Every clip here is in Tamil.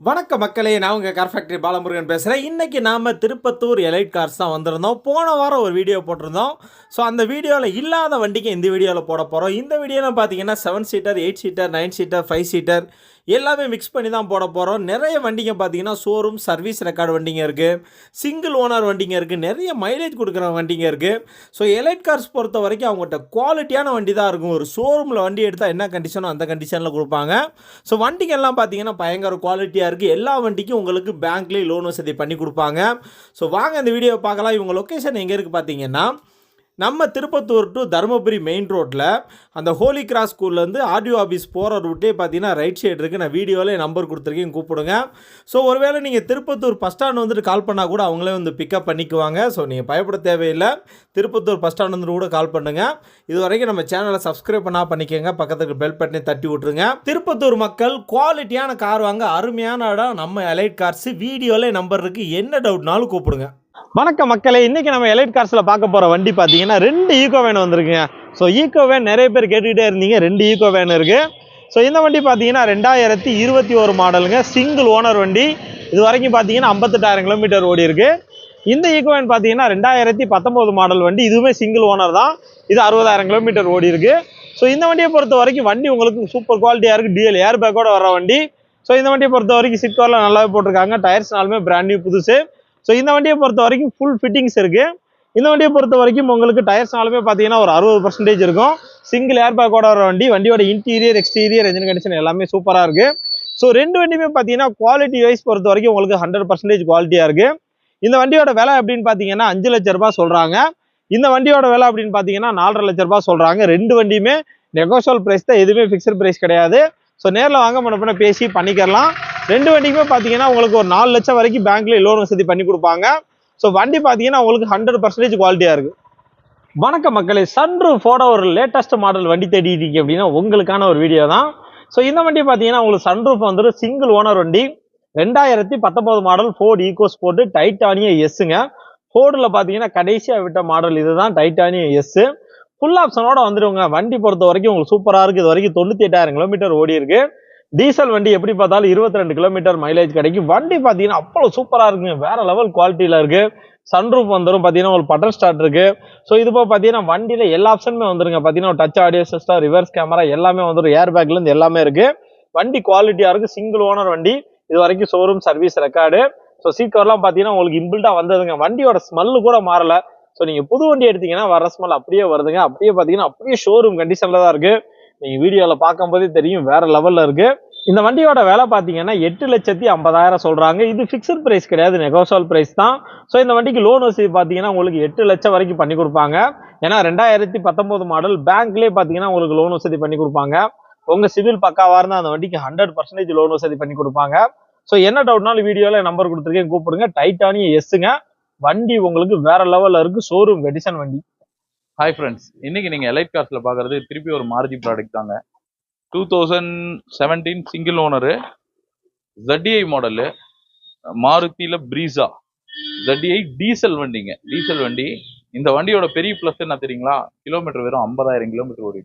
வணக்க மக்களே நான் உங்கள் கார் ஃபேக்ட்ரி பாலமுருகன் பேசுகிறேன் இன்றைக்கி நாம் திருப்பத்தூர் எலைட் கார்ஸ் தான் வந்திருந்தோம். போன வாரம் ஒரு வீடியோ போட்டிருந்தோம். ஸோ அந்த வீடியோவில் இல்லாத வண்டிக்கு இந்த வீடியோவில் போட போகிறோம் இந்த வீடியோவில் பார்த்தீங்கன்னா seven seater eight seater nine seater five seater எல்லாமே மிக்ஸ் பண்ணி தான் போட போகிறோம் நிறைய வண்டிங்க பார்த்தீங்கன்னா ஷோரூம் சர்வீஸ் ரெக்கார்டு வண்டிங்க இருக்குது சிங்கிள் ஓனர் வண்டிங்க இருக்குது நிறைய மைலேஜ் கொடுக்குற வண்டிங்க இருக்குது ஸோ எலைட் கார்ஸ் பொறுத்த வரைக்கும் அவங்ககிட்ட குவாலிட்டியான வண்டி தான் இருக்கும். ஒரு ஷோரூமில் வண்டி எடுத்தால் என்ன கண்டிஷனோ அந்த கண்டிஷனில் கொடுப்பாங்க. ஸோ வண்டிங்கெல்லாம் பார்த்தீங்கன்னா பயங்கர குவாலிட்டியாக இருக்குது எல்லா வண்டிக்கும் உங்களுக்கு பேங்க்லேயே லோன் வசதி பண்ணி கொடுப்பாங்க. ஸோ வாங்க இந்த வீடியோவை பார்க்கலாம். இவங்க லொக்கேஷன் எங்கே இருக்குது பார்த்தீங்கன்னா நம்ம திருப்பத்தூர் டு தருமபுரி மெயின் ரோட்டில் அந்த ஹோலி கிராஸ் ஸ்கூல்லேருந்து ஆர்டிஓ ஆஃபீஸ் போகிற ரூட்டே பார்த்தீங்கன்னா ரைட் சைடு இருக்குது நான் வீடியோவில் நம்பர் கொடுத்துருக்கேன் கூப்பிடுங்க. ஸோ ஒருவேளை நீங்கள் திருப்பத்தூர் பஸ் ஸ்டாண்ட் வந்துட்டு கால் பண்ணால் கூட அவங்களே வந்து பிக்கப் பண்ணிக்குவாங்க. ஸோ நீங்கள் பயப்பட தேவையில்லை. திருப்பத்தூர் பஸ் ஸ்டாண்ட் வந்துட்டு கூட கால் பண்ணுங்கள் இது வரைக்கும் நம்ம சேனலை சப்ஸ்கிரைப் பண்ணால் பண்ணிக்கோங்க. பக்கத்துக்கு பெல் பட்டனை தட்டி விட்ருங்க திருப்பத்தூர் மக்கள் குவாலிட்டியான கார் வாங்க அருமையான இடம். நம்ம எலைட் கார்ஸ் வீடியோவில் நம்பர் இருக்குது என்ன டவுட்னாலும் கூப்பிடுங்க. வணக்கம் மக்களே இன்றைக்கி நம்ம எலைட் கார்ஸில் பார்க்க போகிற வண்டி பார்த்தீங்கன்னா ரெண்டு ஈகோ வேன் வந்திருக்குங்க. ஸோ ஈகோ வேன் நிறைய பேர் கேட்டுக்கிட்டே இருந்தீங்க ரெண்டு ஈகோ வேன் இருக்குது ஸோ இந்த வண்டி பார்த்தீங்கன்னா ரெண்டாயிரத்தி இருபத்தி ஒரு மாடலுங்க சிங்கிள் ஓனர் வண்டி. இது வரைக்கும் பார்த்தீங்கன்னா ஐம்பத்தெட்டாயிரம் கிலோமீட்டர் ஓடி இருக்குது இந்த ஈகோ வேன் பார்த்தீங்கன்னா ரெண்டாயிரத்தி பத்தொம்போது மாடல் வண்டி. இதுவுமே சிங்கிள் ஓனர் தான். இது அறுபதாயிரம் கிலோமீட்டர் ஓடி இருக்குது ஸோ இந்த வண்டியை பொறுத்த வரைக்கும் வண்டி உங்களுக்கு சூப்பர் குவாலிட்டியாக இருக்குது டிஎல் ஏர் பேக்கோட வர வண்டி. ஸோ இந்த வண்டியை பொறுத்த வரைக்கும் சிட் கவரில் நல்லாவே போட்டிருக்காங்க. டயர்ஸ்னாலுமே பிராண்ட் நியூ புதுசு. ஸோ இந்த வண்டியை பொறுத்த வரைக்கும் ஃபுல் ஃபிட்டிங்ஸ் இருக்குது இந்த வண்டியை பொறுத்த வரைக்கும் உங்களுக்கு டயர்ஸ்னாலுமே பார்த்தீங்கன்னா ஒரு அறுபது பர்சன்டேஜ் இருக்கும். சிங்கிள் ஏர் பேக்கோட வர வண்டி வண்டியோட இன்டீரியர் எக்ஸ்டீரியர் என்ஜின் கண்டிஷன் எல்லாமே சூப்பராக இருக்குது ஸோ ரெண்டு வண்டியுமே பார்த்தீங்கன்னா குவாலிட்டி வைஸ் பொறுத்த வரைக்கும் உங்களுக்கு ஹண்ட்ரட் பர்சன்டேஜ் குவாலிட்டியாக இருக்குது இந்த வண்டியோட விலை அப்படின்னு பார்த்தீங்கன்னா அஞ்சு லட்ச ரூபாய் சொல்கிறாங்க இந்த வண்டியோட விலை அப்படின்னு பார்த்தீங்கன்னா நாலரை லட்ச ரூபாய் சொல்கிறாங்க ரெண்டு வண்டியுமே நெகோஷியல் ப்ரைஸ் தான் எதுவுமே ஃபிக்ஸட் ப்ரைஸ் கிடையாது. ஸோ நேரில் வாங்க முன்ன பேசி பண்ணிக்கலாம். ரெண்டு வண்டிக்குமே பார்த்தீங்கன்னா உங்களுக்கு ஒரு நாலு லட்சம் வரைக்கும் பேங்க்ல லோன் வசதி பண்ணி கொடுப்பாங்க. ஸோ வண்டி பார்த்தீங்கன்னா உங்களுக்கு ஹண்ட்ரட் பர்சன்டேஜ் குவாலிட்டியாக இருக்கு. வணக்கம் மக்களே சன்ரூஃபோட ஒரு லேட்டஸ்ட் மாடல் வண்டி தேடிட்டீங்க அப்படின்னா உங்களுக்கான ஒரு வீடியோ தான். ஸோ இந்த வண்டி பார்த்தீங்கன்னா உங்களுக்கு சன்ரூஃப் வந்துட்டு சிங்கிள் ஓனர் வண்டி. ரெண்டாயிரத்தி பத்தொன்பது மாடல் ஃபோர்டு ஈகோ ஸ்போர்ட் டைட்டானிய எஸ்ஸுங்க ஃபோர்டில் பார்த்தீங்கன்னா கடைசியாக விட்ட மாடல் இதுதான் டைட்டானிய எஸ் ஃபுல் ஆப்ஷனோட வந்துடுங்க வண்டி பொறுத்த வரைக்கும் உங்களுக்கு சூப்பராக இருக்குது இது வரைக்கும் தொண்ணூற்றி எட்டாயிரம் கிலோமீட்டர் ஓடி இருக்குது டீசல் வண்டி எப்படி பார்த்தாலும் இருபத்தி ரெண்டு கிலோமீட்டர் மைலேஜ் கிடைக்கும். வண்டி பார்த்தீங்கன்னா அவ்வளோ சூப்பராக இருக்குங்க வேற லெவல் குவாலிட்டியில் இருக்கு. சன்ரூஃப் வந்துடும் பார்த்தீங்கன்னா ஒரு பட்டன் ஸ்டார்ட் இருக்கு. ஸோ இது போக பார்த்தீங்கன்னா வண்டியில் எல்லா ஆப்ஷனுமே வந்துருங்க. பார்த்தீங்கன்னா touch audio system reverse camera எல்லாமே வந்துடும் ஏர் பேக்லேருந்து எல்லாமே இருக்கு. வண்டி குவாலிட்டியாக இருக்கு. சிங்கிள் ஓனர் வண்டி. இது வரைக்கும் ஷோரூம் சர்வீஸ் ரெக்கார்டு ஸோ சீக்கிரம்லாம் பார்த்தீங்கன்னா உங்களுக்கு இம்பிள்டாக வந்ததுங்க. வண்டியோட ஸ்மெல்லு கூட மாறல. ஸோ நீங்கள் புது வண்டி எடுத்தீங்கன்னா வர ஸ்மெல் அப்படியே வருதுங்க. அப்படியே பார்த்தீங்கன்னா அப்படியே ஷோரூம் கண்டிஷனில் தான் இருக்குது நீங்கள் வீடியோவில் பார்க்கும்போதே தெரியும் வேறு லெவலில் இருக்குது இந்த வண்டியோட விலை பார்த்தீங்கன்னா எட்டு லட்சத்தி ஐம்பதாயிரம் சொல்கிறாங்க இது ஃபிக்ஸட் ப்ரைஸ் கிடையாது நெகோசோல் ப்ரைஸ் தான். ஸோ இந்த வண்டிக்கு லோன் வசதி பார்த்தீங்கன்னா உங்களுக்கு எட்டு லட்சம் வரைக்கும் பண்ணி கொடுப்பாங்க. ஏன்னா ரெண்டாயிரத்தி பத்தொம்போது மாடல் பேங்க்லேயே பார்த்தீங்கன்னா உங்களுக்கு லோன் வசதி பண்ணி கொடுப்பாங்க. உங்கள் சிவில் பக்காவாக இருந்தால் அந்த வண்டிக்கு ஹண்ட்ரட் பர்சன்டேஜ் லோன் வசதி பண்ணி கொடுப்பாங்க. ஸோ என்ன டவுட்னாலும் வீடியோவில் நம்பர் கொடுத்துருக்கேன் கூப்பிடுங்க. டைட்டானியம் எஸ்ஸுங்க வண்டி உங்களுக்கு வேற லெவலில் இருக்குது ஷோரூம் எடிசன் வண்டி. ஹாய் ஃப்ரெண்ட்ஸ் இன்னைக்கு நீங்க எலைட் கார்ஸ்ல பாக்குறது திருப்பி ஒரு மாருதி ப்ராடக்ட் தாங்க. Two thousand seventeen single owner ZDI model மாருதியில Brezza ZDI diesel வண்டிங்க. டீசல் வண்டி. இந்த வண்டியோட பெரிய பிளஸ் என்ன தெரியுங்களா? கிலோமீட்டர் வெறும் ஐம்பதாயிரம் கிலோமீட்டர் ஓடி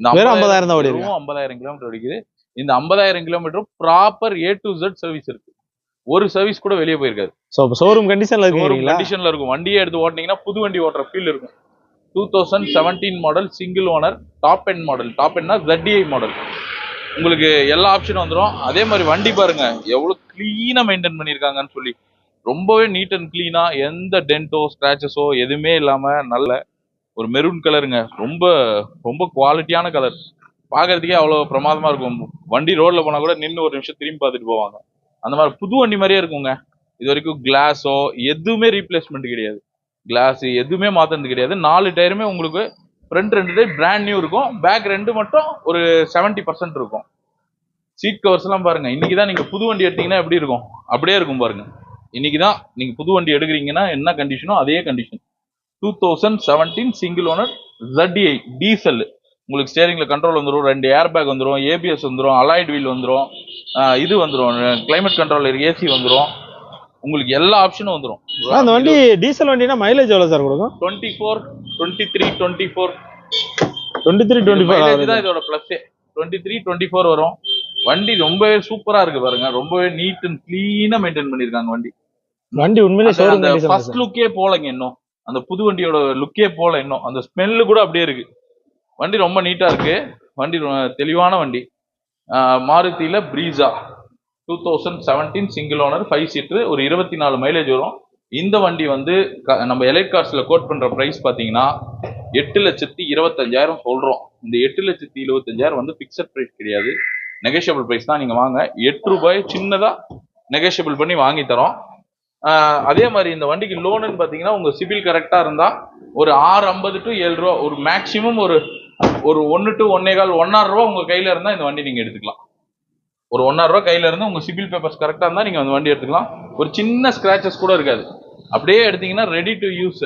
இந்த 50,000 தான் ஓடி இருக்கு. வெறும் ஐம்பதாயிரம் கிலோமீட்டர் ஓடிக்குது. இந்த ஐம்பதாயிரம் kilometre proper A to Z service இருக்கு. ஒரு சர்வீஸ் கூட வெளியே போயிருக்காது. ஷோரூம் கண்டிஷனில் இருக்குங்களா கண்டிஷன்ல இருக்கும். வண்டியே எடுத்து ஓட்டினீங்கன்னா புது வண்டி ஓட்டுற ஃபீல் இருக்கும். Two thousand seventeen model single owner top end model top எண்ட்னா ZDI model உங்களுக்கு எல்லா ஆப்ஷனும் வந்துடும் அதே மாதிரி வண்டி பாருங்க. எவ்வளோ க்ளீனாக மெயின்டைன் பண்ணியிருக்காங்கன்னு சொல்லி. ரொம்பவே நீட் அண்ட் க்ளீனாக எந்த டென்ட்டோ ஸ்க்ராச்சஸோ எதுவுமே இல்லாமல் நல்ல ஒரு மெரூன் கலருங்க ரொம்ப ரொம்ப குவாலிட்டியான கலர் பார்க்கறதுக்கே அவ்வளோ பிரமாதமாக இருக்கும். வண்டி ரோட்டில் போனால் கூட நின்று ஒரு நிமிஷம் திரும்பி பார்த்துட்டு போவாங்க. அந்த மாதிரி புது வண்டி மாதிரியே இருக்குங்க. இது வரைக்கும் கிளாஸோ எதுவுமே ரீப்ளேஸ்மெண்ட் கிடையாது. கிளாஸ் எதுவுமே மாற்றுறது கிடையாது. நாலு டயருமே உங்களுக்கு ஃப்ரண்ட் ரெண்டு டயர் பிராண்ட் நியூ இருக்கும். பேக் ரெண்டு மட்டும் ஒரு 70% பர்சன்ட் இருக்கும். சீட் கவர்ஸ்லாம் பாருங்கள் பாருங்க. இன்னைக்கு தான் நீங்கள் புது வண்டி எடுத்தீங்கன்னா எப்படி இருக்கும்? அப்படியே இருக்கும் பாருங்க. இன்னைக்கு தான் நீங்கள் புது வண்டி எடுக்கிறீங்கன்னா என்ன கண்டிஷனோ அதே condition two thousand seventeen single owner ZDI diesel உங்களுக்கு ஸ்டேரிங்கில் கண்ட்ரோல் வந்துடும் ரெண்டு ஏர் பேக் வந்துடும் ஏபிஎஸ் வந்துடும் அலாய்ட் வீல் வந்துடும் இது வந்துடும் கிளைமேட் கண்ட்ரோலர் ஏசி வந்துடும் உங்களுக்கு எல்லா ஆப்ஷனும் வந்துடும் அந்த வண்டி டீசல் வண்டினா மைலேஜ் எவ்வளோ சார் கொடுக்கும்? Twenty four twenty three twenty four twenty three twenty four தான் இதோட plus twenty three twenty four வரும். வண்டி ரொம்பவே சூப்பரா இருக்கு பாருங்க. ரொம்பவே நீட் அண்ட் கிளீனா மெயின்டைன் பண்ணிருக்காங்க வண்டி. வண்டி உண்மையிலே அந்த- ஃபர்ஸ்ட் லுக்கே போலங்க இன்னும். அந்த புது வண்டியோட லுக்கே போல இன்னும். அந்த ஸ்மெல்லு கூட அப்படியே இருக்கு. வண்டி ரொம்ப நீட்டா இருக்கு. வண்டி தெளிவான வண்டி. மாருதியில Brezza two thousand seventeen single owner five seater ஒரு இருபத்தி நாலு மைலேஜ் வரும். இந்த வண்டி வந்து க- நம்ம எலைட் கார்ஸ்ல கோட் பண்ணுற ப்ரைஸ் பார்த்தீங்கன்னா எட்டு லட்சத்தி இருபத்தஞ்சாயிரம் சொல்கிறோம் இந்த எட்டு லட்சத்தி இருபத்தஞ்சாயிரம் வந்து ஃபிக்ஸட் ப்ரைஸ் கிடையாது. நெகோஷியபிள் ப்ரைஸ் தான் நீங்கள் வாங்க. எட்டு ரூபாய் சின்னதாக நெகோஷியபிள் பண்ணி வாங்கி தரோம். அதே மாதிரி இந்த வண்டிக்கு லோனுன்னு பார்த்தீங்கன்னா உங்கள் சிபில் கரெக்டாக இருந்தால் ஒரு ஆறு ஐம்பது டு ஏழு ரூபா ஒரு மேக்ஸிமம் ஒரு ஒரு ஒன்று டு ஒன்னே கால் ஒன்னாறு ரூபா உங்கள் கையில் இருந்தால் இந்த வண்டி நீங்கள் எடுத்துக்கலாம். ஒரு ஒன்னாறு ரூபா கையில இருந்து உங்க சிபில் பேப்பர்ஸ் கரெக்டா இருந்தா நீங்க அந்த வண்டி எடுத்துக்கலாம். ஒரு சின்ன ஸ்கிராச்சஸ் கூட இருக்காது. அப்படியே எடுத்தீங்கன்னா ரெடி டு யூஸ்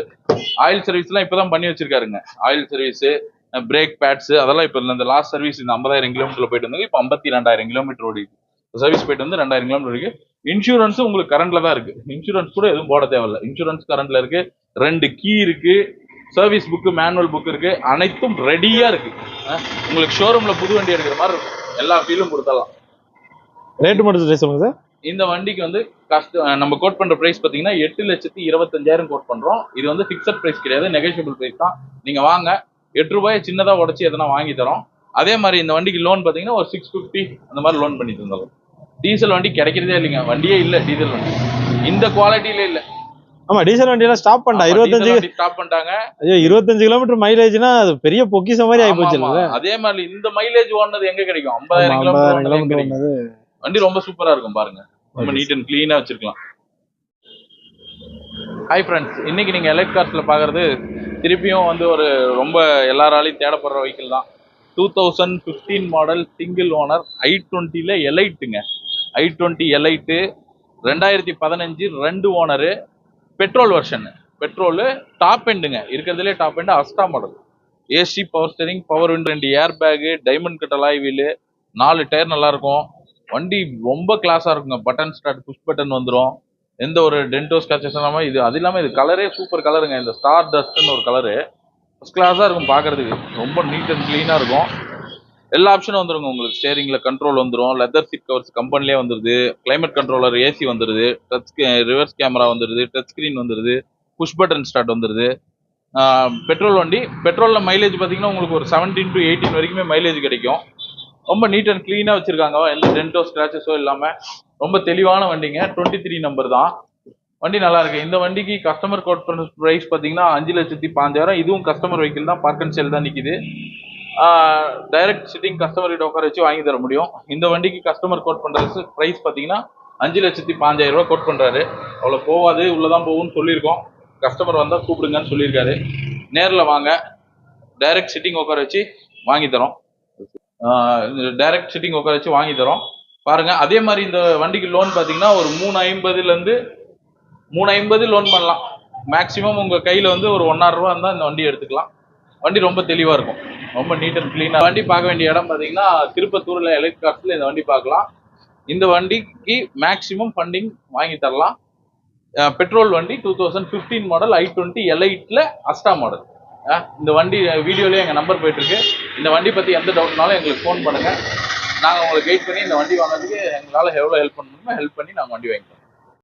ஆயில் சர்வீஸ்லாம் இப்பதான் பண்ணி வச்சிருக்காருங்க. ஆயில் சர்வீஸ் பிரேக் பேட்ஸ் அதெல்லாம் இப்போ இந்த லாஸ்ட் சர்வீஸ் இந்த ஐம்பதாயிரம் கிலோமீட்டர் போயிட்டு வந்தாங்க இப்போ ஐம்பத்தி ரெண்டாயிரம் கிலோமீட்டர் ஓடி சர்வீஸ் போயிட்டு வந்து ரெண்டாயிரம் கிலோமீட்டர் இருக்கு இன்சூரன்ஸும் உங்களுக்கு கரண்ட்ல தான் இருக்கு. இன்சூரன்ஸ் கூட எதுவும் போட தேவையில்ல. இன்சூரன்ஸ் கரண்ட்ல இருக்கு. ரெண்டு கீ இருக்கு. சர்வீஸ் புக்கு மேனுவல் புக் இருக்கு. அனைத்தும் ரெடியா இருக்கு. உங்களுக்கு ஷோரூம்ல புது வண்டி எடுக்கிற மாதிரி இருக்கும். எல்லா ஃபீலும் கொடுத்தலாம் ரேட் மட்டும் சொல்லுங்க சார் இந்த வண்டிக்கு வந்து கஷ்ட நம்ம கோட் பண்ற பிரைஸ் பாத்தீங்கன்னா எட்டு லட்சத்தி இருபத்தஞ்சாயிரம் கோட் பண்றோம். இது வந்து பிக்சட் பிரைஸ் கிடையாது நெகோஷியபிள் பிரைஸ் தான். நீங்க வாங்க எட்டு ரூபாய் சின்னதா உடச்சி எதனா வாங்கி தரோம். அதே மாதிரி இந்த வண்டிக்கு லோன் பாத்தீங்கன்னா ஒரு சிக்ஸ் ஃபிஃப்டி அந்த மாதிரி லோன் பண்ணி தந்துடும் டீசல் வண்டி கிடைக்கிறதே இல்லைங்க வண்டியே இல்ல டீசல் வண்டி. இந்த குவாலிட்டியில இல்ல. ஆமா டீசல் வண்டி எல்லாம் ஸ்டாப் பண்ணா இருபத்தஞ்சு ஸ்டாப் பண்ணிட்டாங்க. ஐயோ இருபத்தஞ்சு கிலோமீட்டர் மைலேஜ்னா அது பெரிய பொக்கிஷம் மாதிரி ஆகி போச்சு. அதே மாதிரி இந்த மைலேஜ் ஓடுனது எங்க கிடைக்கும்? ஐம்பதாயிரம் கிலோமீட்டர் வண்டி ரொம்ப சூப்பரா இருக்கும் பாருங்க. ரொம்ப நீட் அண்ட் கிளீனா வச்சிருக்கலாம். ஹாய் ஃப்ரெண்ட்ஸ் இன்னைக்கு நீங்க எலக்ட் கார்ஸ்ல பாக்குறது திருப்பியும் வந்து ஒரு ரொம்ப எல்லாராலையும் தேடப்படுற வெஹிக்கிள் தான். Two thousand fifteen model single owner I டுவெண்ட்டில எலைட்டுங்க ஐ டுவெண்ட்டி எலைட்டு ரெண்டாயிரத்தி பதினஞ்சு ரெண்டு owner petrol version petrol top எண்டுங்க இருக்கிறதுலே top end Asta model AC power steering power window ரெண்டு air bag diamond cut alloy wheel நாலு டயர் நல்லா இருக்கும். வண்டி ரொம்ப கிளாஸாக இருக்குங்க. பட்டன் ஸ்டார்ட் புஷ் பட்டன் வந்துடும் எந்த ஒரு டென்டோ ஸ்காச்சஸ் இல்லாமல் இது அது இல்லாமல் இது கலரே சூப்பர் கலருங்க இந்த ஸ்டார் டஸ்ட்னு ஒரு கலரு ஃபஸ்ட் கிளாஸாக இருக்கும் பார்க்கறதுக்கு ரொம்ப நீட் அண்ட் க்ளீனாக இருக்கும். எல்லா ஆப்ஷனும் வந்துருங்க உங்களுக்கு. ஸ்டேரிங்கில் கண்ட்ரோல் வந்துடும் லெதர் சீட் கவர்ஸ் கம்பெனிலே வந்துருது. கிளைமேட் கண்ட்ரோலர் ஏசி வந்துருது. டச் ரிவர்ஸ் கேமரா வந்துருது. டச் ஸ்க்ரீன் வந்துருது. புஷ் பட்டன் ஸ்டார்ட் வந்துருது. பெட்ரோல் வண்டி. பெட்ரோலில் மைலேஜ் பார்த்தீங்கன்னா உங்களுக்கு ஒரு செவன்டீன் டு எயிட்டீன் வரைக்குமே மைலேஜ் கிடைக்கும். ரொம்ப நீட் அண்ட் க்ளீனாக வச்சிருக்காங்க. எல்லாம் டென்டோ ஸ்க்ராச்சஸோ இல்லாமல் ரொம்ப தெளிவான வண்டிங்க. டுவெண்ட்டி த்ரீ நம்பர் தான். வண்டி நல்லா இருக்கு. இந்த வண்டிக்கு கஸ்டமர் கோட் ப்ரைஸ் பார்த்தீங்கன்னா அஞ்சு லட்சத்தி பாஞ்சாயிரம். இதுவும் கஸ்டமர் வெஹிக்கிள் தான். பார்க் அண்ட் செல் தான் நிற்கிது டைரக்ட் சிட்டிங் கஸ்டமர் கிட்ட உட்கார வச்சு வாங்கி தர முடியும். இந்த வண்டிக்கு கஸ்டமர் கோட் பண்ணுறது ப்ரைஸ் பார்த்தீங்கன்னா அஞ்சு லட்சத்தி பாஞ்சாயிரம் ரூபா கோட் பண்ணுறாரு அவ்வளோ போகாது. உள்ளதான் போகும்னு சொல்லியிருக்கோம். கஸ்டமர் வந்தால் கூப்பிடுங்கன்னு சொல்லியிருக்காரு. நேரில் வாங்க. டைரக்ட் சிட்டிங் உட்கார வச்சு வாங்கி தரோம். டைரக்ட் சிட்டிங் உட்கார வச்சு வாங்கி தரோம். பாருங்க அதே மாதிரி இந்த வண்டிக்கு லோன் பார்த்தீங்கன்னா ஒரு மூணு ஐம்பதுலேருந்து மூணு ஐம்பது லோன் பண்ணலாம். மேக்ஸிமம் உங்கள் கையில் வந்து ஒரு ஒன்னாயிரம் ரூபா இருந்தால் இந்த வண்டி எடுத்துக்கலாம். வண்டி ரொம்ப தெளிவாக இருக்கும். ரொம்ப நீட் அண்ட் க்ளீனாக வண்டி பார்க்க வேண்டிய இடம் பார்த்தீங்கன்னா திருப்பத்தூரில் எலக்ட் காஸ்ட்ல இந்த வண்டி பார்க்கலாம். இந்த வண்டிக்கு மேக்ஸிமம் ஃபண்டிங் வாங்கி தரலாம். பெட்ரோல் வண்டி two thousand fifteen model I twenty எலைட்டில் Asta model இந்த வண்டி வீடியோலேயே எங்கள் நம்பர் போயிட்டுருக்கு. இந்த வண்டி பற்றி எந்த டவுட்னாலும் எங்களுக்கு ஃபோன் பண்ணுங்கள் நாங்கள் உங்களுக்கு கைட் பண்ணி இந்த வண்டி வாங்குறதுக்கு எங்களால் எவ்வளோ ஹெல்ப் பண்ணணுமோ ஹெல்ப் பண்ணி நாங்கள் வண்டி வாங்கிக்கிறோம்.